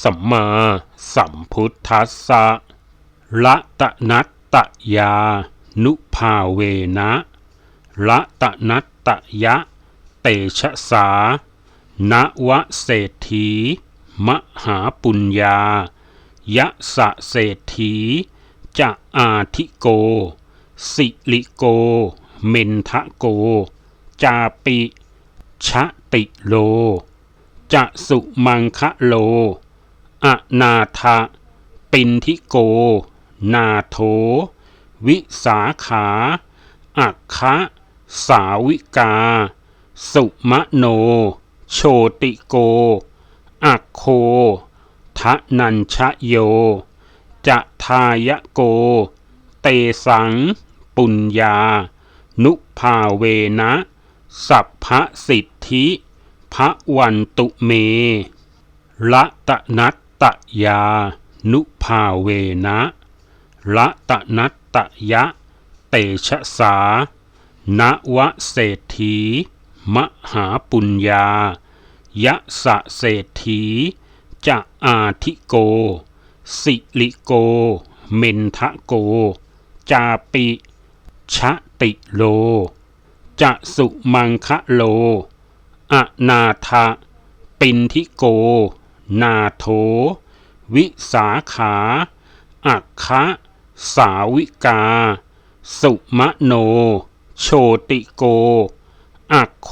สัมมาสัมพุทธัสสะละตะนัตตะยา นุภาเวนะละตะนัตตะยะ เตชะสานวะเศรษฐี มหาปุญญา ยะสะเศรษฐี จะอาทิโก สิลิโก เมนทะโก จาปิ ชะติโล จะสุมังคะโล อนาทะปินทิโก นาโถ วิสาขาอัคคะสาวิกา สุมโน โชติโก อัคโคทะนัญชโย จะทายโก เตสัง ปุญญา นุภาเวนะ สัพพสิทธิพระวันตุเม ละตะนัต ตยา นุภาเวนะละตะนัตตะยะ เตชะสานวะเศรษฐี มหาปุญญา ยะสะเศรษฐี จะอาทิโก สิลิโก เมนทะโก จาปิชะติโล จะสุมังคะโล อนาทะปินทิโก นาโถ วิสาขาอัคคะสาวิกา สุมโน โชติโก อัคโค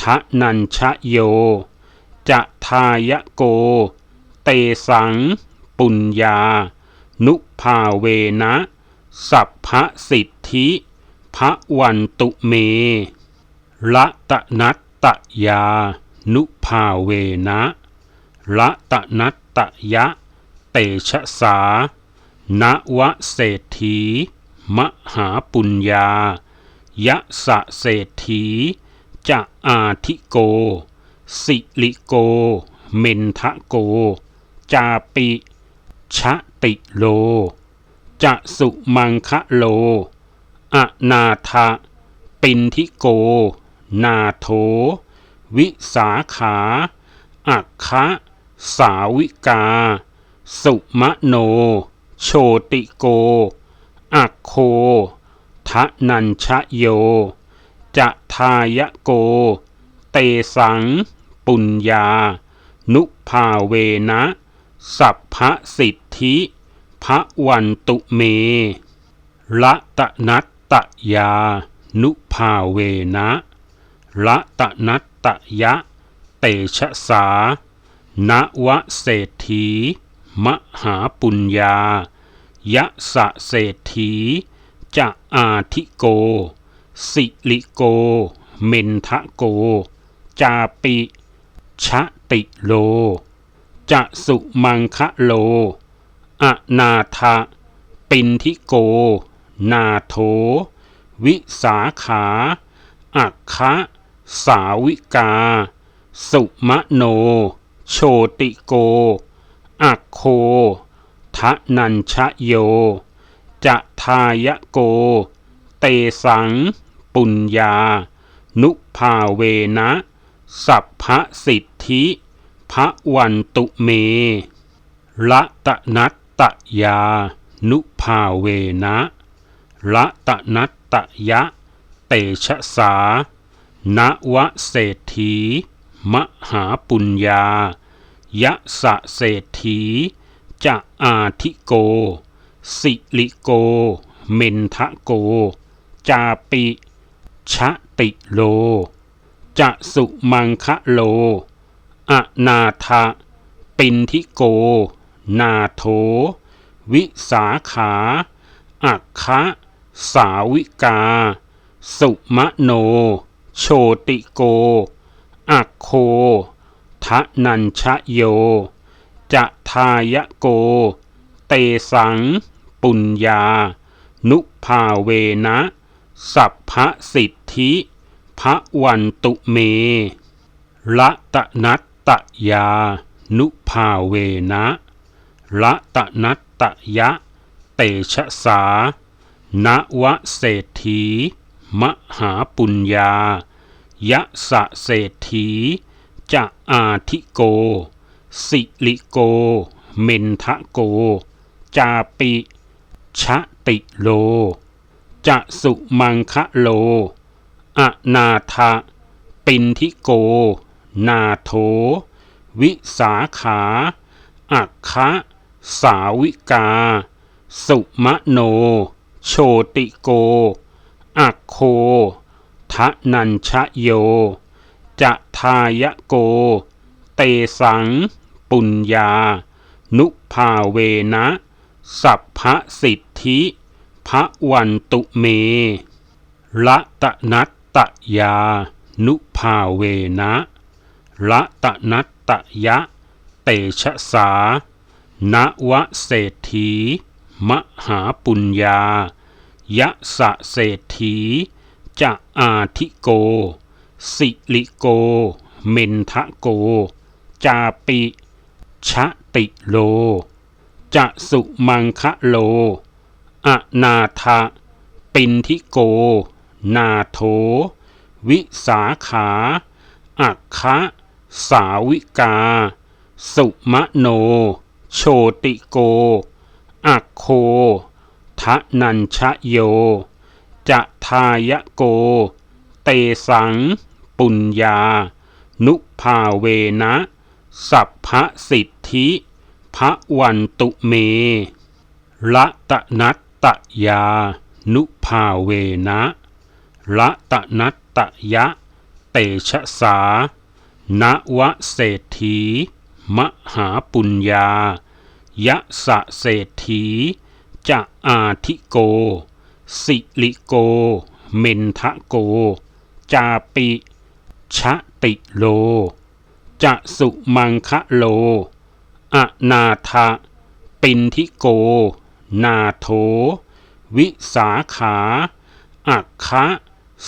ทะนัญชโย จะทายโก เตสัง ปุญญา นุภาเวนะ สัพพสิทธิพระวันตุเมละตะนัตตะยา นุภาเวนะ ละตะนัตตะยะ เตชะสานวะเศรษฐี มหาปุญญา ยะสะเศรษฐี จะอาทิโก สิลิโก เมนทะโก จาปิ ชะติโล จะสุมังคะโล อนาทะปินทิโก นาโถ วิสาขา อัคคะ สาวิกา สุมโน โชติโก อัคโคทะนัญชโย จะทายโก เตสัง ปุญญา นุภาเวนะ สัพพสิทธิ พระวันตุเม ละตะนัตตะยา นุภาเวนะละตะนัตตะยะ เตชะสา นวเศรษฐี มหาปุญญายะสะเศรษฐีจะอาทิโก สิลิโก เมนทะโก จาปิชะติโล จะสุมังคะโล อนาทะปินทิโก นาโถ วิสาขาอัคคะสาวิกา สุมะโน โชติโก อัคโค ทะนัญชะโย จะทายโก เตสัง ปุญญา นุภาเวนะ สัพพสิทธิพระวันตุเม ละตะนัตตะยา นุภาเวนะละตะนัตตะยะ เตชะสานวะเศรษฐี มหาปุญญา ยะสะเศรษฐี จะอาทิโก สิลิโก เมนทะโก จาปิ ชะติโล จะสุมังคะโล อนาทะปินทิโก นาโถ วิสาขา อัคคะสาวิกา สุมะโน โชติโก อคโคทะนัญชะโย จะทายโก เตสัง ปุญญา นุภาเวนะ สัพพสิทธิพระวันตุเมละตะนัตตะยา นุภาเวนะละตะนัตตะยะ เตชะสานวะเศรษฐี มหาปุญญา ยะสะเศรษฐี จะอาทิโก สิลิโก เมนทะโก จาปิชะติโล จะสุมังคะโล อนาทะปินทิโก นาโถ วิสาขาอัคคะสาวิกา สุมะโน โชติโก อัคโค ทะนัญชโย จะทายโก เตสัง ปุญญา นุภาเวนะ สัพพสิทธิ พระวันตุเม ละตะนัตตะยา นุภาเวนะละตะนัตตะยะ เตชะสา นวะเศรษฐี มหาปุญญา ยะสะเศรษฐี จะอาทิโก สิลิโก เมนทะโก จาปิชะติโล จะสุมังคะโล อนาทะปินทิโก นาโถ วิสาขาอัคคะสาวิกา สุมะโน โชติโก อัคโคทะนัญชะโย จะทายโก เตสัง ปุญญา นุภาเวนะ สัพพสิทธิพระวันตุเมละตะนัตตะยา นุภาเวนะละตะนัตตะยะ เตชะสา นวะเศรษฐี มหาปุญญายะสะเศรษฐี จะอาทิโก สิลิโก เมนทะโก จาปิ ชะติโล จะสุมังคะโล อนาทะปินทิโก นาโถ วิสาขาอัคคะ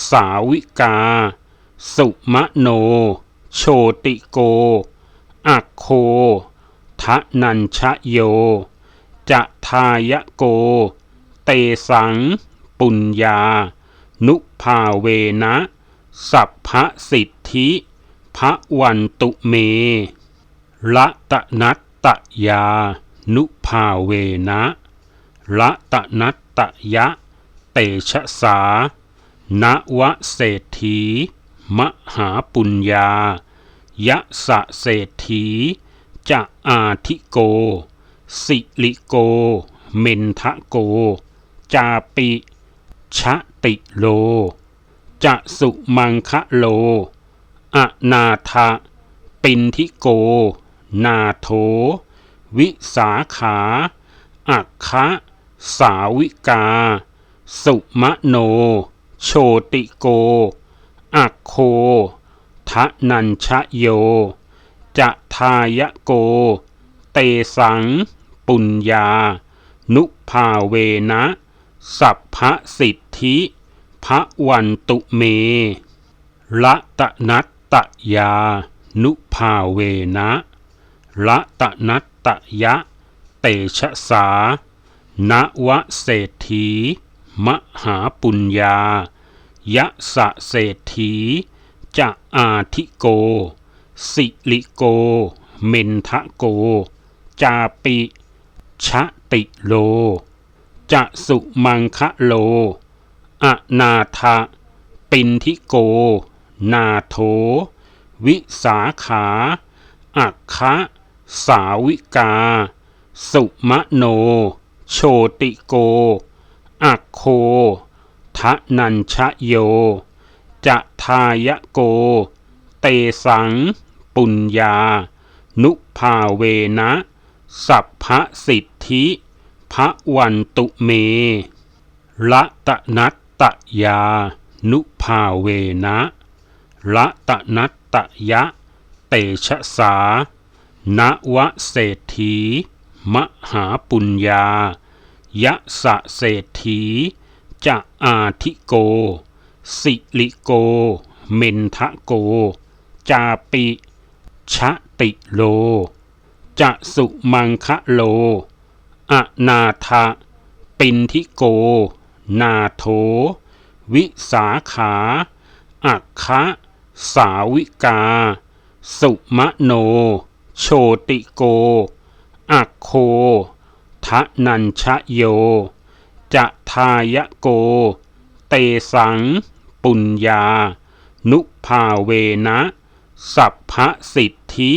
สาวิกา สุมะโน โชติโก อัคโคทะนัญชะโย จะทายะโก เตสัง ปุญญา นุภาเวนะ สัพพสิทธิพระวันตุเมละตะนัตตะยา นุภาเวนะละตะนัตตะยะ เตชะสานวะเศรษฐี มหาปุญญา ยะสะเศรษฐี จะอาทิโก สิลิโก เมนทะโก จาปิ ชะติโล จะสุมังคะโล อนาทะปินทิโก นาโถ วิสาขาอัคคะสาวิกา สุมโน โชติโก อัคโคทะนัญชโย จะทายโก เตสัง ปุญญา นุภาเวนะ สัพพสิทธิพระวันตุเม ละตะนัตตะยา นุภาเวนะละตะนัตตะยะ เตชะสานวะเศรษฐี มหาปุญญา ยะสะเศรษฐี จะอาทิโก สิลิโก เมนทะโก จาปิ ชะติโล จะสุมังคะโล อนาทะปินทิโก นาโถ วิสาขาอัคคะสาวิกา สุมะโน โชติโก อัคโคทะนัญชะโย จะทายโก เตสัง ปุญญา นุภาเวนะ สัพพสิทธิ พระวันตุเม ละตะนัตตะยา นุภาเวนะละตะนัตตะยะ เตชะสานนวเศรษฐี มหาปุญญา ยะสะเศรษฐี จะอาทิโก สิลิโก เมนทะโก จาปิ ชะติโล จะสุมังคะโล อนาทะปินทิโก นาโถ วิสาขาอัคคะสาวิกา สุมโน โชติโก อักโคทะนัญชโย จะทายโก เตสัง ปุญญา นุภาเวนะ สัพพสิทธิ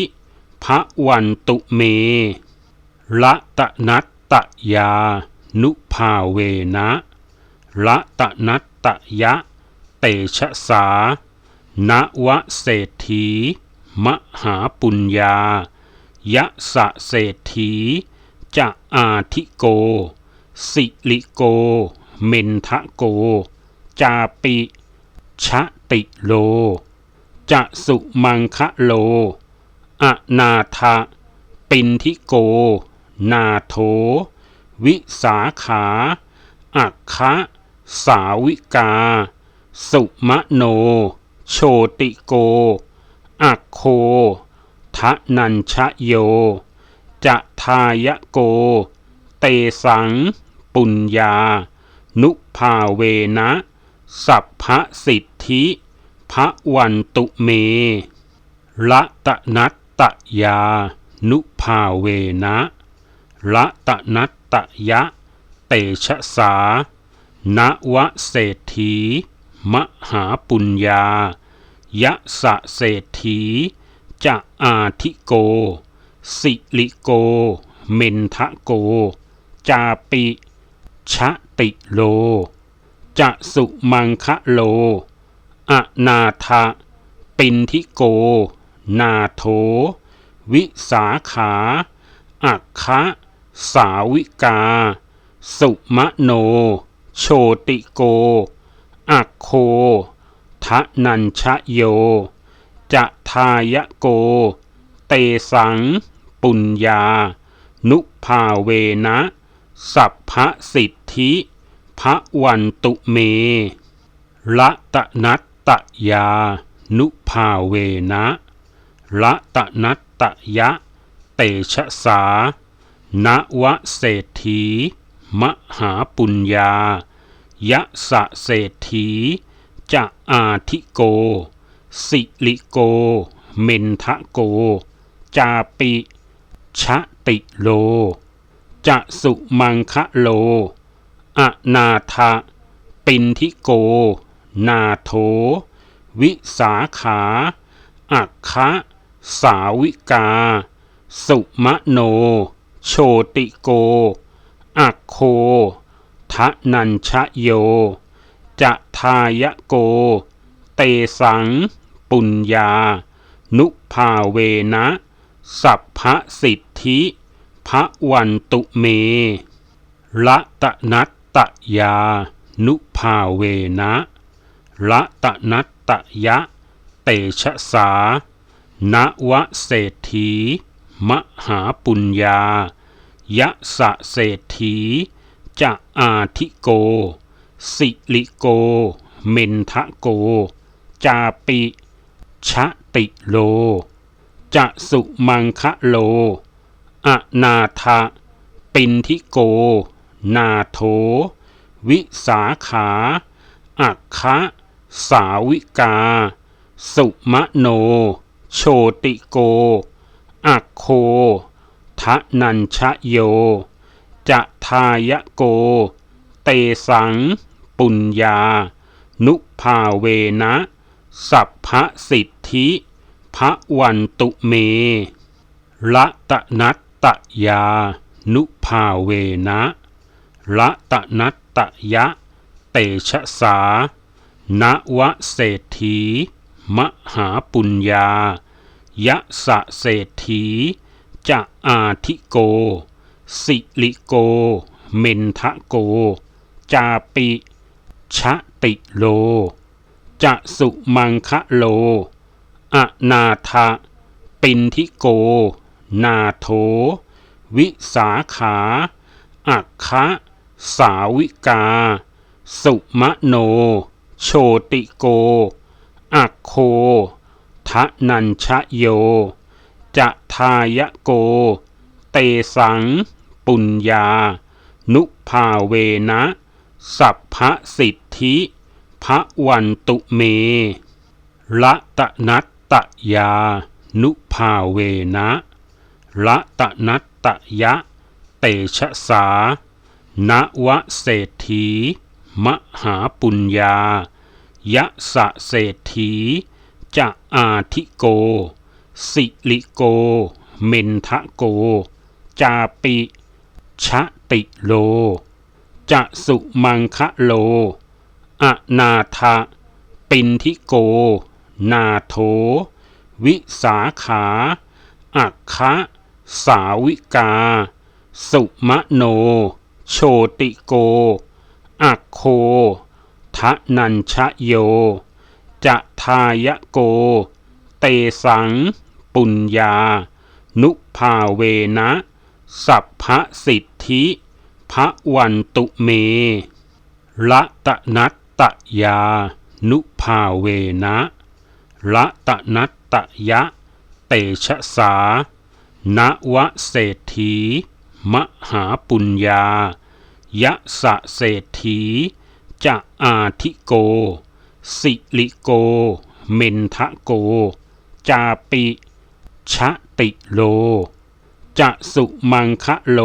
พระวันตุเม ละตะนัต ตยา นุภาเวนะละตะนัตตะยะ เตชะสานวเศรษฐี มหาปุญญา ยะสะเศรษฐี จะอาทิโก สิลิโก เมนทะโก จาปิ ชะติโล จะสุมังคะโล อนาทะปินทิโก นาโถ วิสาขาอัคคะสาวิกา สุมโน โชติโก อักโคทะนัญชโย จะทายโก เตสัง ปุญญา นุภาเวนะ สัพพสิทธิพระวันตุเมละตะนัตตะยา นุภาเวนะ ละตะนัตตะยะ เตชะสานวเศรษฐี มหาปุญญา ยะสะเศรษฐี จะอาทิโก สิลิโก เมนทะโก จาปิ ชะติโล จะสุมังคะโล อนาทะปินทิโก นาโถ วิสาขา อัคคะ สาวิกา สุมโน โชติโก อักโคทะนัญชโย จะทายโก เตสัง ปุญญา นุภาเวนะ สัพพสิทธิพระวันตุเม ละตะนัตตะยา นุภาเวนะละตะนัตตะยะ เตชะสา นวเศรษฐี มหาปุญญายะสะเศรษฐีจะอาทิโก สิลิโก เมนทะโก จาปิชะติโล จะสุมังคะโล อนาทะปินทิโก นาโถ วิสาขาอัคคะสาวิกา สุมโน โชติโก อักโค ทะนัญชโย จะทายโก เตสัง ปุญญา นุภาเวนะ สัพพสิทธิพระวันตุเม ละตะนัตตะยา นุภาเวนะละตะนัตตะยะ เตชะสานวเศรษฐี มหาปุญญา ยะสะเศรษฐี จะอาทิโก สิลิโก เมนทะโก จาปิชะติโล จะสุมังคะโล อนาทะปินทิโก นาโถ วิสาขาอัคคะสาวิกา สุมะโน โชติโก อักโค ทะนัญชโย จะทายโก เตสัง ปุญญา นุภาเวนะ สัพพสิทธิพระวันตุเม ละตะนัตตะยา นุภาเวนะละตะนัตตะยะ เตชะสานวเศรษฐี มหาปุญญา ยะสะเศรษฐี จะอาทิโก สิลิโก เมนทะโก จาปิชะติโล จะสุมังคะโล อนาทะปินทิโก นาโถ วิสาขาอัคคะสาวิกา สุมะโน โชติโก อัคโคทะนัญชโย จะทายโก เตสัง ปุญญา นุภาเวนะ สัพพสิทธิ พระวันตุเมละตะนัตตะยา นุภาเวนะละตะนัตตะยะ เตชะสา นวะเศรษฐี มหาปุญญา ยะสะเศรษฐี จะอาทิโก สิลิโก เมนทะโก จาปิชะติโล จะสุมังคะโล อนาทะปินทิโก นาโถ วิสาขาอัคคะสาวิกา สุมะโน โชติโก อัคโคทะนัญชโย จะทายะโก เตสัง ปุญญา นุภาเวนะ สัพพสิทธิพระวันตุเมละตะนัตตะยา นุภาเวนะละตะนัตตะยะ เตชะสา นวะเศรษฐี มหาปุญญายะสะเศรษฐีจะอาทิโก สิลิโก เมนทะโก จาปิ ชะติโล จะสุมังคะโล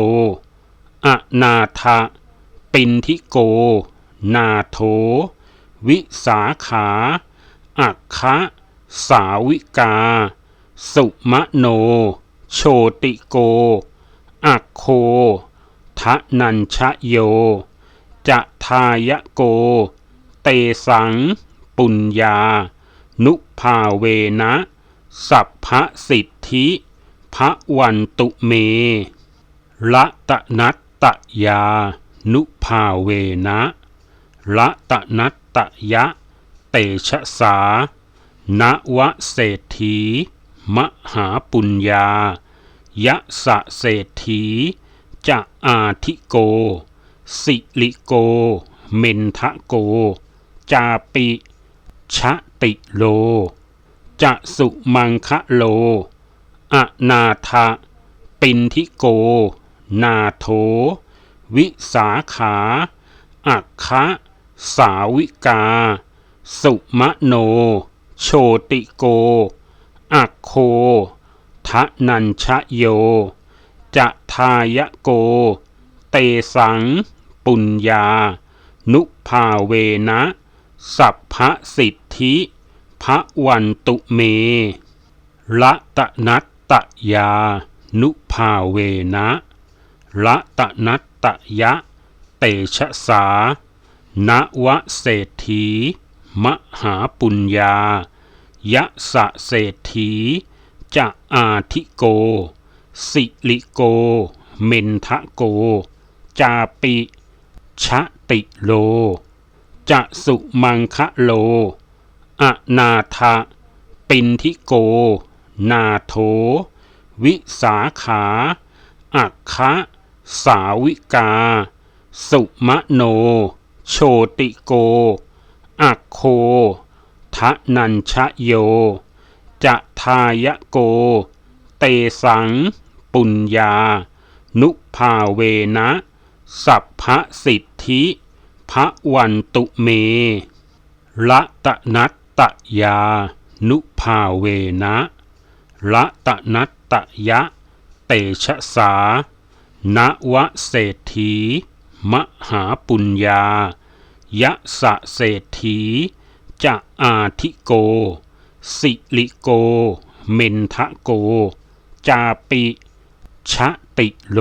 อนาทะปินทิโก นาโถ วิสาขาอัคคะสาวิกา สุมโน โชติโก อัคโคทะนัญชโย จะทายโก เตสัง ปุญญา นุภาเวนะ สัพพสิทธิพระวันตุเม ละตะนัตตะยา นุภาเวนะละตะนัตตะยะ เตชะสานวะเศรษฐี มหาปุญญา ยะสะเศรษฐี จะอาทิโก สิลิโก เมนทะโก จาปิ ชะติโล จะสุมังคะโล อนาทะปินทิโก นาโถ วิสาขาอัคคะสาวิกา สุมะโน โชติโก อัคโคทะนัญชโย จะทายโก เตสัง ปุญญา นุภาเวนะ สัพพสิทธิ พระวันตุเม ละตะนัตตะยา นุภาเวนะละตะนัตตะยะ เตชะสานวะเศรษฐี มหาปุญญา ยะสะเศรษฐี จะอาทิโก สิลิโก เมนทะโก จาปิ ชะติโล จะสุมังคะโล อนาทะปินทิโก นาโถ วิสาขาอัคคะสาวิกา สุมโน โชติโก อัคโคทะนัญชโย จะทายโก เตสัง ปุญญา นุภาเวนะ สัพพสิทธิพระวันตุเม ละตะนัต ตยา นุภาเวนะละตะนัตตะยะ เตชะสานวะเศรษฐี มหาปุญญา ยะสะเศรษฐี จะอาทิโก สิลิโก เมนทะโก จาปิชะติโล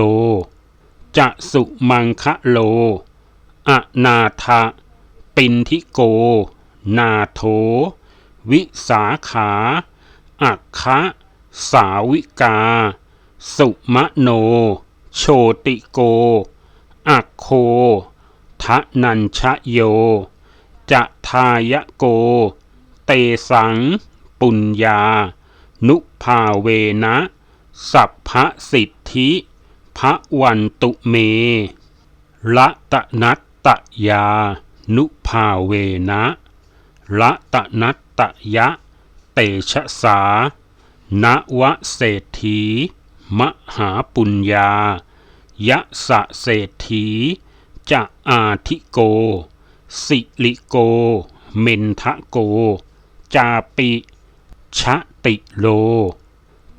จะสุมังคะโล อนาทะปินทิโก นาโถ วิสาขาอัคคะสาวิกา สุมโน โชติโก อัคโคทะนัญชโย จะทายโก เตสัง ปุญญา นุภาเวนะ สัพพสิทธิ พระวันตุเม ละตะนัตตะยา นุภาเวนะ ละตะนัตตะยะ เตชะสานวะเศรษฐี มหาปุญญา ยะสะเศรษฐี จะอาทิโก สิลิโก เมนทะโก จาปิชะติโล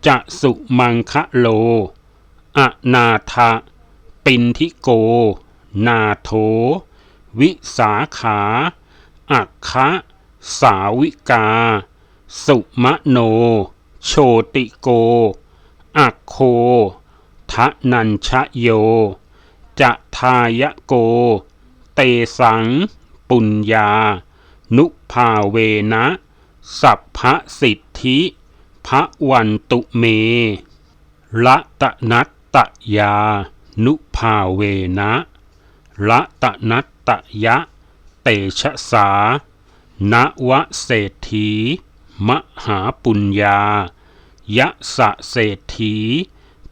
จะสุมังคะโล อนาทะปินทิโก นาโถ วิสาขา อัคคะ สาวิกา สุมโน โชติโก อัคโคทะนัญชโย จะทายโก เตสัง ปุญญา นุภาเวนะ สัพพสิทธิพระวันตุเมละตะนัตตะยา นุภาเวนะละตะนัตตะยะ เตชะสา นวเศรษฐี มหาปุญญายะสะเศรษฐี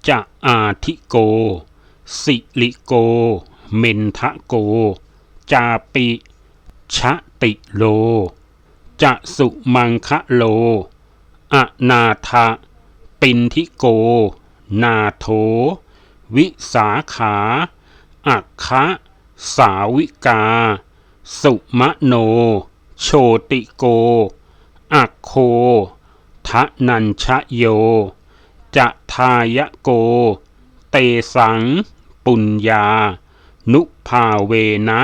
จะอาทิโก สิลิโก เมนทะโก จาปิชะติโล จะสุมังคะโล อนาทะปินทิโก นาโถ วิสาขาอัคคะสาวิกา สุมโน โชติโก อัคโค ทะนัญชโย จะทายโก เตสัง ปุญญา นุภาเวนะ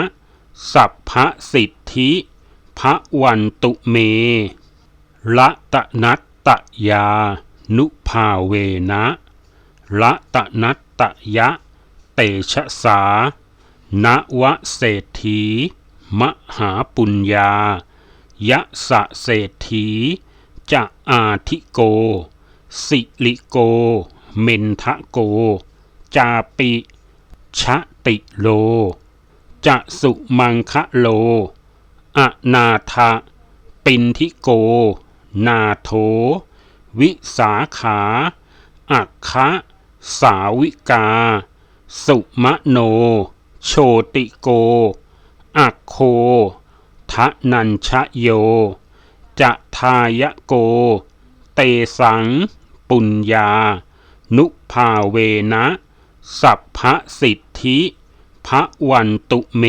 สัพพสิทธิ พระวันตุเม ละตะนัตตะยา นุภาเวนะละตะนัตตะยะ เตชะสานวะเศรษฐี มหาปุญญายะสะเศรษฐีจะอาทิโก สิลิโก เมนทะโก จาปิชะติโล จะสุมังคะโล อนาทะปินทิโก นาโถ วิสาขาอัคคะสาวิกา สุมะโน โชติโก อโคทะนัญชะโย จะทายโก เตสัง ปุญญา นุภาเวนะ สัพพสิทธิพระวันตุเม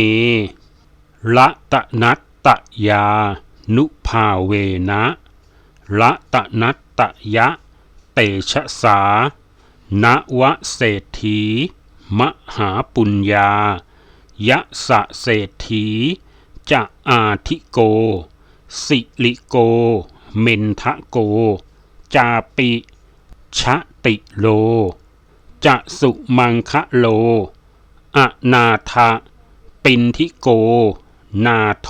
ละตะนัตตะยา นุภาเวนะละตะนัตตะยะ เตชะสานวะเศรษฐี มหาปุญญา ยะสะเศรษฐี จะอาทิโก สิลิโก เมนทะโก จาปิชะติโล จะสุมังคะโล อนาทะปินทิโก นาโถ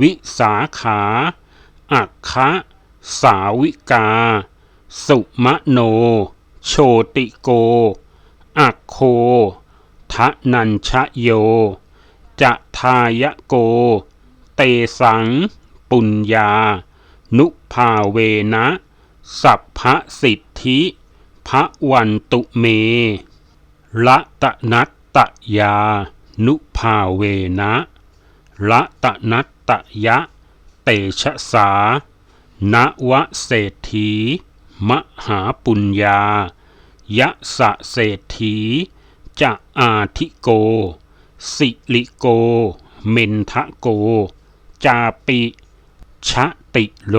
วิสาขาอัคคะสาวิกา สุมะโน โชติโก อัคโค ทะนัญชโย จะทายโก เตสัง ปุญญา นุภาเวนะ สัพพสิทธิพระวันตุเม ละตะนัตตะยา นุภาเวนะละตะนัตตะยะ เตชะสานวะเศรษฐี มหาปุญญา ยะสะเศรษฐี จะอาทิโก สิลิโก เมนทะโก จาปิชะติโล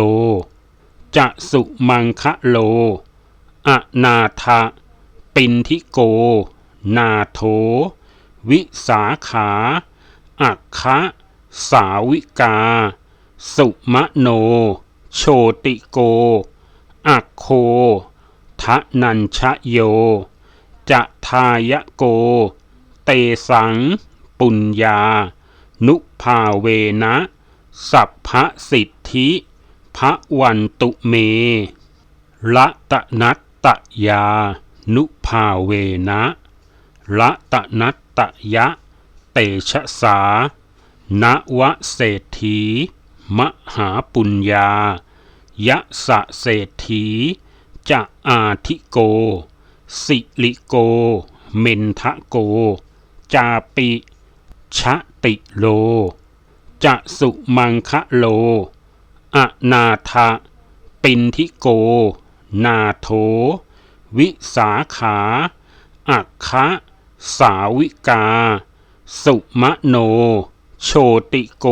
จะสุมังคะโล อนาทะปินทิโก นาโถ วิสาขาอัคคะสาวิกา สุมะโน โชติโก อัคโคทะนัญชะโย จะทายโก เตสัง ปุญญา นุภาเวนะ สัพพสิทธิ พระวันตุเมละตะนัตตะยา นุภาเวนะละตะนัตตะยะ เตชะสา นวะเศรษฐี มหาปุญญา ยะสะเศรษฐี จะอาทิโก สิลิโก เมนทะโก จาปิชะติโล จะสุมังคะโล อนาทะปินทิโก นาโถ วิสาขาอัคคะสาวิกา สุมะโน โชติโก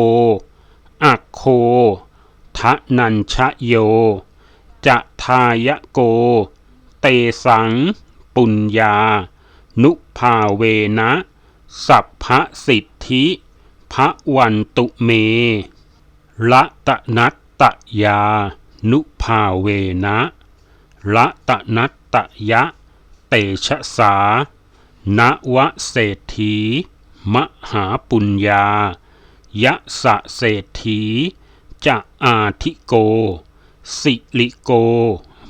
อัคโคทะนัญชะโย จะทายะโก เตสัง ปุญญา นุภาเวนะ สัพพสิทธิพระวันตุเมละตะนัตตะยา นุภาเวนะละตะนัตตะยะ เตชะสา นวะเศรษฐี มหาปุญญา ยะสะเศรษฐี จะอาทิโก สิลิโก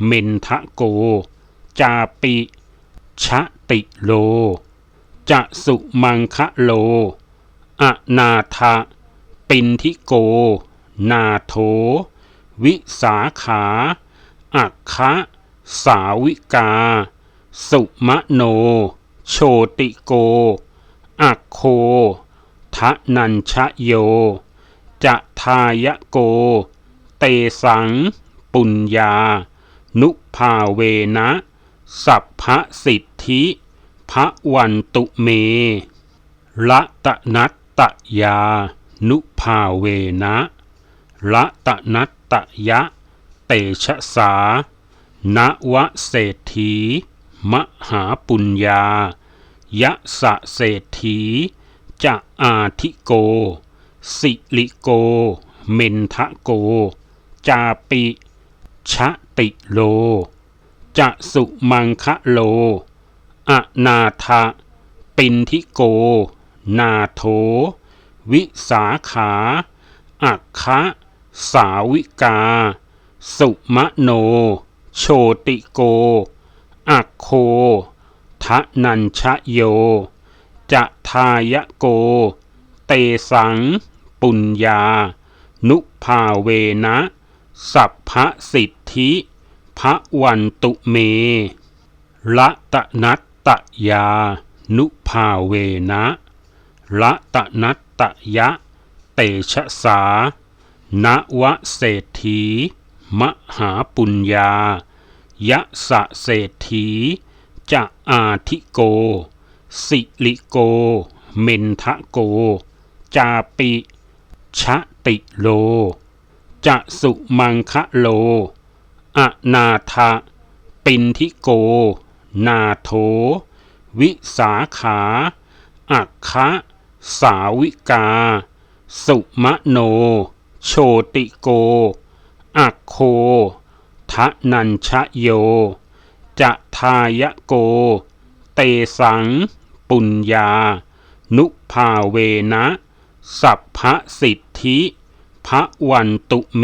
เมนทะโก จาปิ ชะติโล จะสุมังคะโล อนาทะปินทิโก นาโถ วิสาขาอัคคะสาวิกา สุมโน โชติโก อัคโคทะนัญชโย จะทายโก เตสัง ปุญญา นุภาเวนะ สัพพสิทธิพระวันตุเม ละตะนัตตะยา นุภาเวนะละตะนัตตะยะ เตชะสานวะเศรษฐี มหาปุญญา ยะสะเศรษฐี จะอาทิโก สิลิโก เมนทะโก จาปิ ชะติโล จะสุมังคะโล อนาทะปินทิโก นาโถ วิสาขาอัคคะสาวิกา สุมโน โชติโก อัคโคทะนัญชโย จะทายโก เตสัง ปุญญา นุภาเวนะ สัพพสิทธิ พระวันตุเม ละตะนัตตะยา นุภาเวนะละตะนัตตะยะ เตชะสานวะเศรษฐี มหาปุญญา ยะสะเศรษฐี จะอาทิโก สิลิโก เมนทะโก จาปิ ชะติโล จะสุมังคะโล อนาทะปินทิโก นาโถ วิสาขาอัคคะสาวิกา สุมโน โชติโก อัคโคทะนัญชโย จะทายโก เตสัง ปุญญา นุภาเวนะ สัพพสิทธิพระวันตุเม